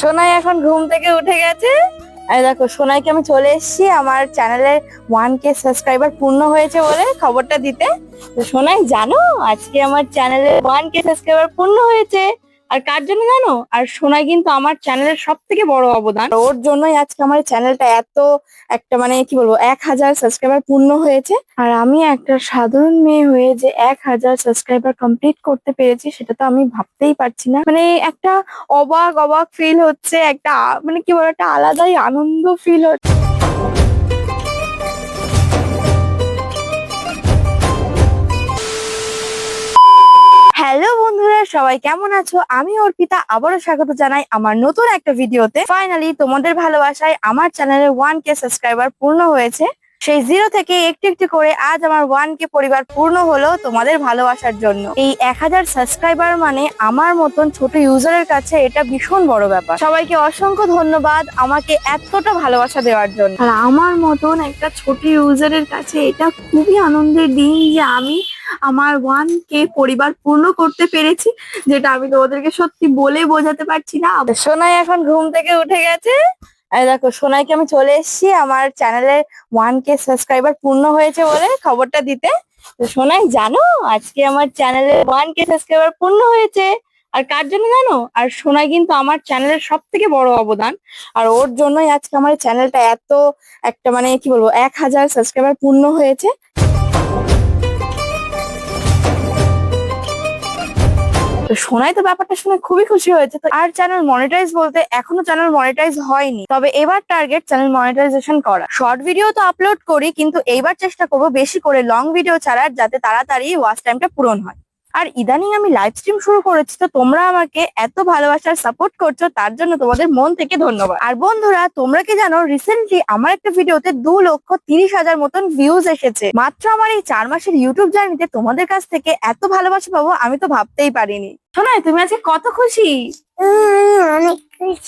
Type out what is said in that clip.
সোনাই এখন ঘুম থেকে উঠে গেছে। আর দেখো, সোনাইকে আমি চলে এসেছি আমার চ্যানেলে ওয়ান কে সাবস্ক্রাইবার পূর্ণ হয়েছে বলে খবরটা দিতে। তো সোনাই, জানো? আজকে আমার চ্যানেলে ওয়ান কে সাবস্ক্রাইবার পূর্ণ হয়েছে। আর কার জন্য জানো? আর সোনাই কিন্তু আমার চ্যানেলের সব থেকে বড় অবদান। ওর জন্যই আজকে আমার চ্যানেলটা এত একটা মানে কি বলব, এক হাজার সাবস্ক্রাইবার পূর্ণ হয়েছে। আর আমি একটা সাধারণ মেয়ে হয়ে যে এক হাজার সাবস্ক্রাইবার কমপ্লিট করতে পেরেছি, সেটা তো আমি ভাবতেই পারছি না। মানে একটা অবাক অবাক ফিল হচ্ছে, একটা মানে কি বলব, একটা আলাদাই আনন্দ ফিল হচ্ছে। সবাই কেমন আছো? আমি অর্পিতা, আবারও স্বাগত জানাই আমার নতুন একটা ভিডিওতে। ফাইনালি তোমাদের ভালোবাসায় আমার চ্যানেলে ওয়ান কে সাবস্ক্রাইবার পূর্ণ হয়েছে। সেই জিরো থেকে একটু একটু করে আজ আমার ওয়ান কে পরিবার পূর্ণ হলো তোমাদের ভালোবাসার জন্য। এই এক হাজার সাবস্ক্রাইবার মানে আমার মতন ছোট ইউজারের কাছে এটা ভীষণ বড় ব্যাপার। সবাইকে অসংখ্য ধন্যবাদ আমাকে এতটা ভালোবাসা দেওয়ার জন্য। আর আমার মতন একটা ছোট ইউজারের কাছে এটা খুবই আনন্দের দিন যে আমি আমার ওয়ান কে পরিবার পূর্ণ করতে পেরেছি, যেটা আমি তোমাদেরকে সত্যি বলে বোঝাতে পারছি না। সোনাই এখন ঘুম থেকে উঠে গেছে। আর দেখো, সোনাইকে আমি চলে এসেছি। আমার চ্যানেলে ওয়ান কে সাবস্ক্রাইবার পূর্ণ হয়েছে বলে খবরটা দিতে। সোনাই, জানো, আজকে আমার চ্যানেলে ওয়ান কে সাবস্ক্রাইবার পূর্ণ হয়েছে। আর কার জন্য জানো? আর সোনাই কিন্তু আমার চ্যানেলের সব থেকে বড় অবদান। আর ওর জন্যই আজকে আমার চ্যানেলটা এত একটা মানে কি বলব, এক হাজার সাবস্ক্রাইবার পূর্ণ হয়েছে। তো শোনাই তো ব্যাপারটা শুনে খুবই খুশি হয়েছে। তো আর চ্যানেল মনিটাইজ বলতে এখনও চ্যানেল মনিটাইজ হয়নি। তবে এবার টার্গেট চ্যানেল মনিটাইজেশন করা। শর্ট ভিডিও তো আপলোড করি, কিন্তু এইবার চেষ্টা করব বেশি করে লং ভিডিও ছাড়ার, যাতে তাড়াতাড়ি ওয়াচ টাইমটা পূরণ হয়। আর ইদানিং আমি লাইভ স্ট্রিম শুরু করেছি, তো তোমরা আমাকে এত ভালোবাসার সাপোর্ট করছ, তার জন্য তোমাদের মন থেকে ধন্যবাদ। আর বন্ধুরা, তোমরা কি জানো রিসেন্টলি আমার একটা ভিডিওতে দু লক্ষ তিরিশ হাজার মতন ভিউজ এসেছে। মাত্র আমার এই চার মাসের ইউটিউব জার্নিতে তোমাদের কাছ থেকে এত ভালোবাসা পাবো, আমি তো ভাবতেই পারিনি। শোনাই, তুমি আজকে কত খুশি? খুশি।